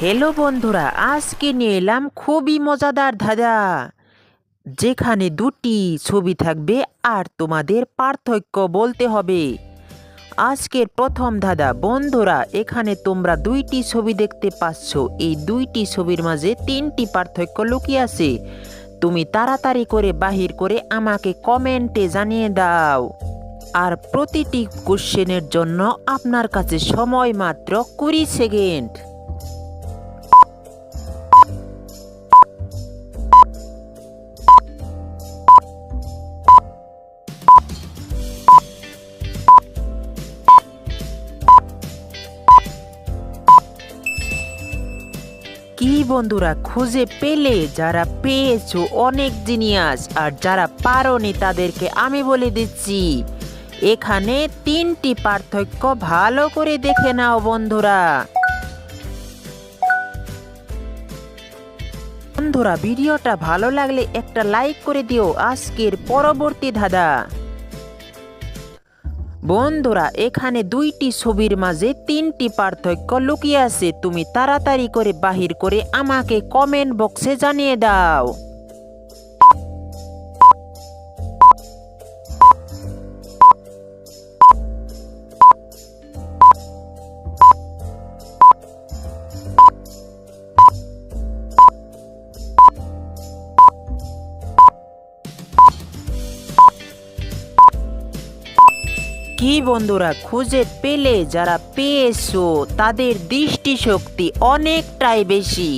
Hello বন্ধুরা, আজকে নিয়ে এলাম খুবই মজাদার ধাঁধা। যেখানে দুটি ছবি থাকবে আর তোমাদের পার্থক্য বলতে হবে। আজকের প্রথম ধাঁধা, বন্ধুরা, এখানে তোমরা দুইটি ছবি দেখতে পাচ্ছ। এই দুইটি ছবির মাঝে তিনটি পার্থক্য লুকিয়ে আছে। তুমি তাড়াতাড়ি করে বাহির করে আমাকে কমেন্টে জানিয়ে দাও। আর প্রতিটি কোশ্চেনের জন্য আপনার কাছে সময় মাত্র কুড়ি সেকেন্ড। কি বন্ধুরা খুঁজে পেলে যারা পেয়েছ অনেক জিনিয়াস, আর যারা পারোনি তাদেরকে আমি বলে দিচ্ছি, এখানে তিনটি পার্থক্য ভালো করে দেখে নাও বন্ধুরা। বন্ধুরা, ভিডিওটা ভালো লাগলে একটা লাইক করে দিও। আজকের পরবর্তী ধাঁধা। বন্ধুরা, এখানে দুইটি ছবির মাঝে তিনটি পার্থক্য লুকিয়ে আছে। তুমি তাড়াতাড়ি করে বাহির করে আমাকে কমেন্ট বক্সে জানিয়ে দাও। কি বন্ধুরা খুঁজে পেলে যারা পেয়েছ তাদের দৃষ্টিশক্তি অনেকটাই বেশি।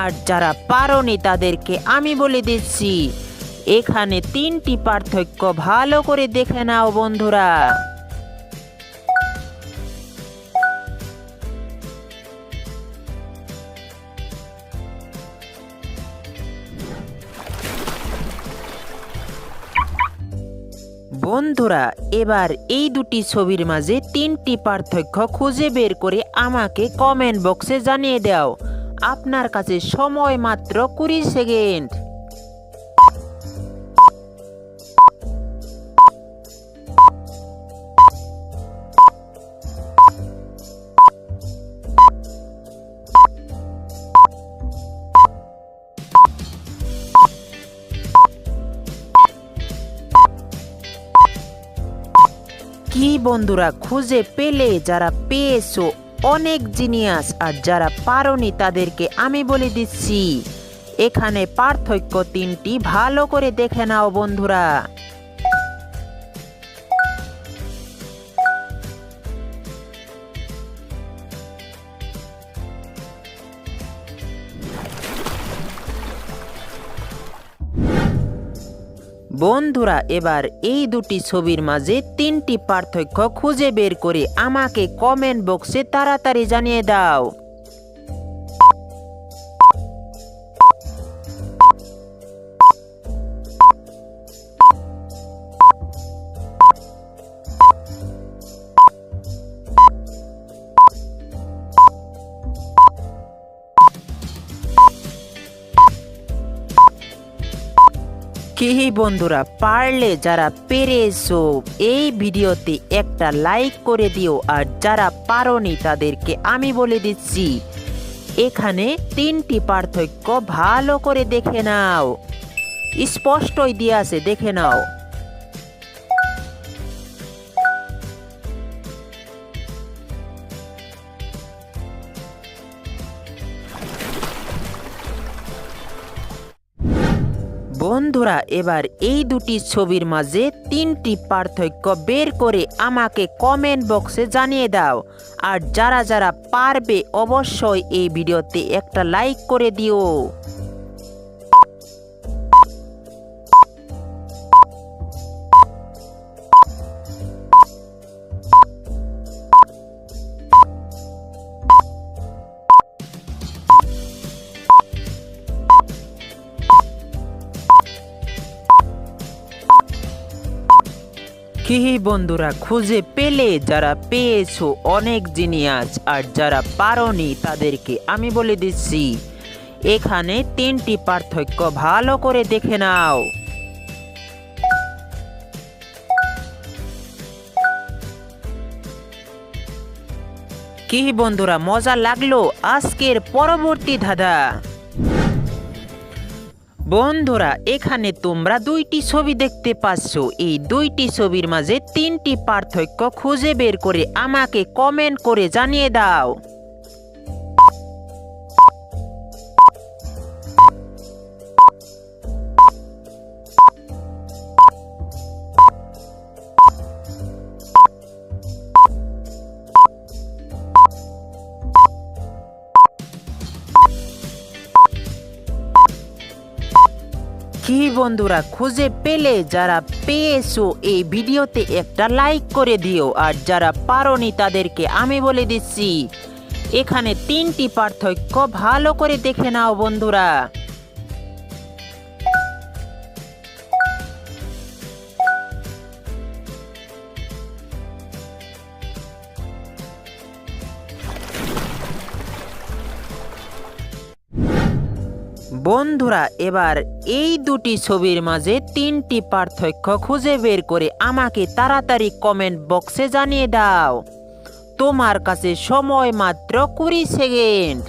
আর যারা পারনি তাদেরকে আমি বলে দিচ্ছি, এখানে তিনটি পার্থক্য ভালো করে দেখে নাও বন্ধুরা। বন্ধুরা, এবার এই দুটি ছবির মাঝে তিনটি পার্থক্য খুঁজে বের করে আমাকে কমেন্ট বক্সে জানিয়ে দাও। আপনার কাছে সময় মাত্র কুড়ি সেকেন্ড। বন্ধুরা খুঁজে পেলে যারা পেয়েছ অনেক জিনিয়াস আর যারা পারোনি তাদেরকে আমি বলে দিচ্ছি। এখানে পার্থক্য তিনটি। ভালো করে দেখে নাও বন্ধুরা। বন্ধুরা, এবার এই দুটি ছবির মাঝে তিনটি পার্থক্য খুঁজে বের করে আমাকে কমেন্ট বক্সে তাড়াতাড়ি জানিয়ে দাও। কি বন্ধুরা, পারলে যারা পেরেছ এই ভিডিওতে একটা লাইক করে দিও, আর যারা পারোনি তাদেরকে আমি বলে দিচ্ছি, এখানে তিনটি পার্থক্য ভালো করে দেখে নাও। স্পষ্টই দিয়ে আছে, দেখে নাও। বন্ধুরা, এবার এই দুটি ছবির মাঝে তিনটি পার্থক্য বের করে আমাকে কমেন্ট বক্সে জানিয়ে দাও। আর যারা যারা পারবে অবশ্যই এই ভিডিওতে একটা লাইক করে দিও। কি বন্ধুরা খুঁজে পেলে যারা পেয়েছ অনেক জিনিয়াস আর যারা পারোনি তাদেরকে আমি বলে দিচ্ছি, এখানে তিনটি পার্থক্য ভালো করে দেখে নাও। কি বন্ধুরা, মজা লাগল? আজকের পরবর্তী ধাঁধা। বন্ধুরা, এখানে তোমরা দুইটি ছবি দেখতে পাচ্ছ। এই দুইটি ছবির মাঝে তিনটি পার্থক্য খুঁজে বের করে আমাকে কমেন্ট করে জানিয়ে দাও। কি বন্ধুরা, খুঁজে পেলে যারা পেয়েছ এই ভিডিওতে একটা লাইক করে দিও, আর যারা পারোনি তাদেরকে আমি বলে দিচ্ছি, এখানে তিনটি পার্থক্য ভালো করে দেখে নাও বন্ধুরা। বন্ধুরা, এবার এই দুটি ছবির মাঝে তিনটি পার্থক্য খুঁজে বের করে আমাকে তাড়াতাড়ি কমেন্ট বক্সে জানিয়ে দাও। তোমার কাছে সময় মাত্র কুড়ি সেকেন্ড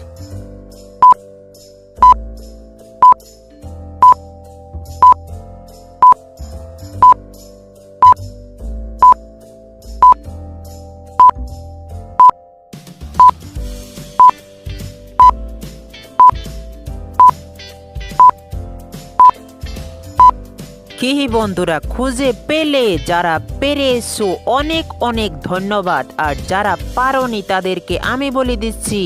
কি বন্ধুরা খুঁজে পেলে যারা পেরেছ, অনেক অনেক ধন্যবাদ। আর যারা পারোনি তাদেরকে আমি বলে দিচ্ছি,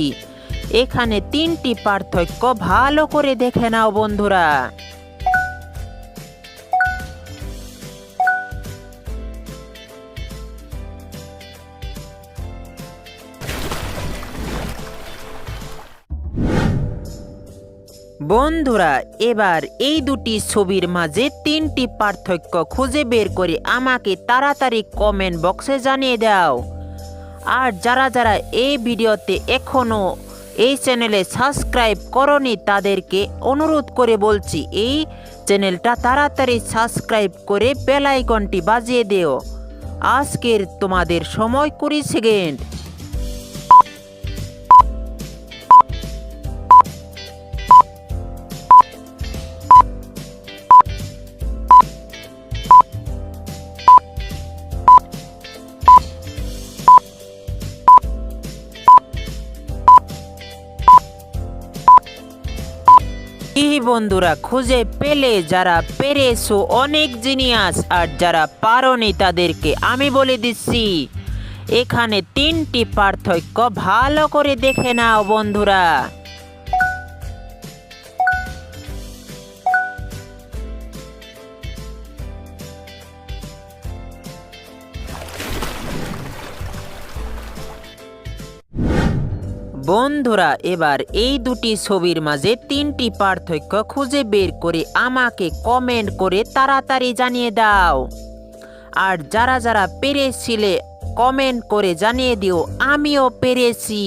এখানে তিনটি পার্থক্য ভালো করে দেখে নাও বন্ধুরা। বন্ধুরা, এবার এই দুটি ছবির মাঝে তিনটি পার্থক্য খুঁজে বের করে আমাকে তাড়াতাড়ি কমেন্ট বক্সে জানিয়ে দাও। আর যারা যারা এই ভিডিওতে এখনও এই চ্যানেলে সাবস্ক্রাইব করনি, তাদেরকে অনুরোধ করে বলছি, এই চ্যানেলটা তাড়াতাড়ি সাবস্ক্রাইব করে বেল আইকনটি বাজিয়ে দিও। আজকের তোমাদের সময় কুড়ি সেকেন্ড বন্ধুরা খুঁজে পেলে যারা পেরেছ অনেক জিনিয়াস আর যারা পারোনি তাদেরকে আমি বলে দিচ্ছি, এখানে তিনটি পার্থক্য ভালো করে দেখে নাও বন্ধুরা। বন্ধুরা, এবার এই দুটি ছবির মাঝে তিনটি পার্থক্য খুঁজে বের করে আমাকে কমেন্ট করে তাড়াতাড়ি জানিয়ে দাও। আর যারা যারা পেরেছিলে কমেন্ট করে জানিয়ে দিও, আমিও পেরেছি।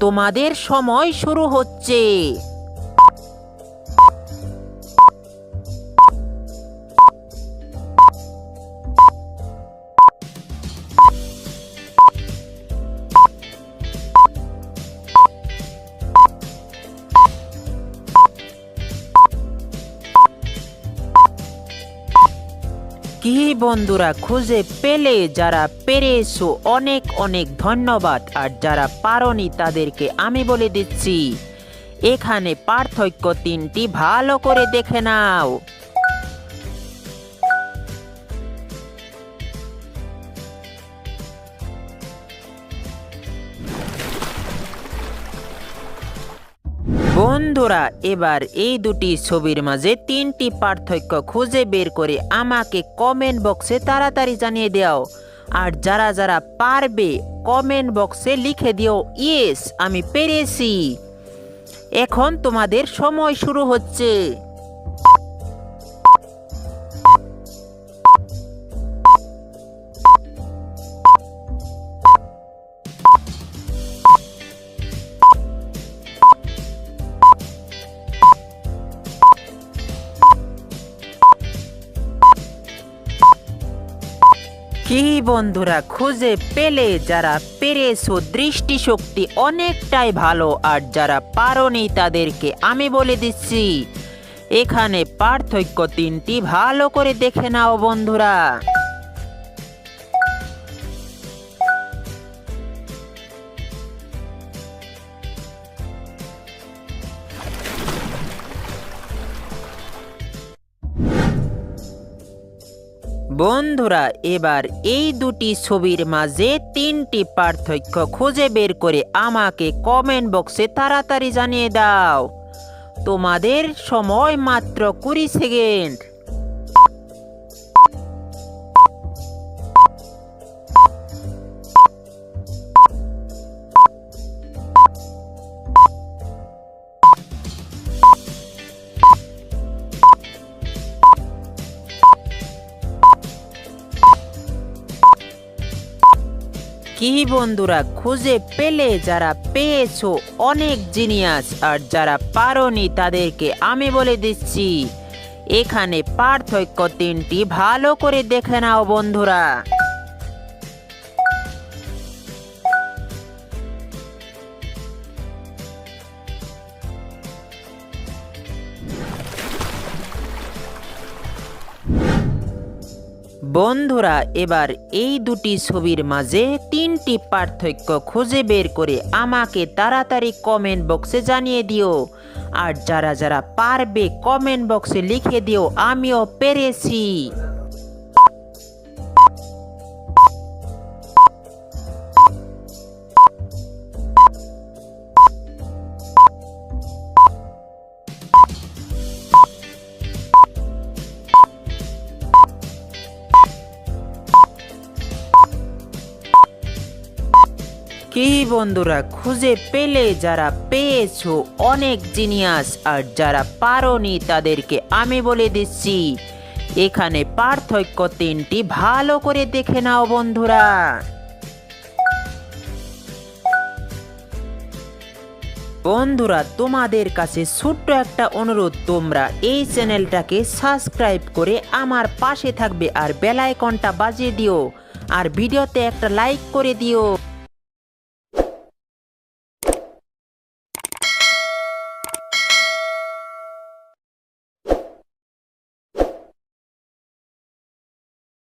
তোমাদের সময় শুরু হচ্ছে। কি বন্ধুরা খুঁজে পেলে যারা পেরেছ, অনেক অনেক ধন্যবাদ। আর যারা পারনি তাদেরকে আমি বলে দিচ্ছি, এখানে পার্থক্য তিনটি ভালো করে দেখে নাও। বন্ধুরা, এবার এই দুটি ছবির মাঝে তিনটি পার্থক্য খুঁজে বের করে আমাকে কমেন্ট বক্সে তাড়াতাড়ি জানিয়ে দাও। আর যারা যারা পারবে কমেন্ট বক্সে লিখে দিও ইয়েস আমি পেরেছি। এখন তোমাদের সময় শুরু হচ্ছে। কি বন্ধুরা, খুঁজে পেলে যারা পেরেছ দৃষ্টিশক্তি অনেকটাই ভালো, আর যারা পারোনি তাদেরকে আমি বলে দিচ্ছি, এখানে পার্থক্য তিনটি ভালো করে দেখে নাও বন্ধুরা। বন্ধুরা, এবার এই দুটি ছবির মাঝে তিনটি পার্থক্য খুঁজে বের করে আমাকে কমেন্ট বক্সে তাড়াতাড়ি জানিয়ে দাও। তোমাদের সময় মাত্র কুড়ি সেকেন্ড কি বন্ধুরা খুঁজে পেলে যারা পেয়েছ অনেক জিনিয়াস, আর যারা পারোনি তাদেরকে আমি বলে দিচ্ছি, এখানে পার্থক্য তিনটি ভালো করে দেখে নাও বন্ধুরা। বন্ধুরা, এবার এই দুটি ছবির মাঝে তিনটি পার্থক্য খুঁজে বের করে আমাকে তাড়াতাড়ি কমেন্ট বক্সে জানিয়ে দিও। আর যারা যারা পারবে কমেন্ট বক্সে লিখে দিও, আমিও পেরেছি। কি বন্ধুরা, খুঁজে পেলে যারা পেয়েছ অনেক জিনিয়াস, আর যারা পারোনি তাদেরকে আমি বলে দিচ্ছি, এখানে পার্থক্য তিনটি ভালো করে দেখে নাও বন্ধুরা। বন্ধুরা, তোমাদের কাছে ছোট্ট একটা অনুরোধ, তোমরা এই চ্যানেলটাকে সাবস্ক্রাইব করে আমার পাশে থাকবে, আর বেল আইকনটা বাজিয়ে দিও, আর ভিডিওতে একটা লাইক করে দিও।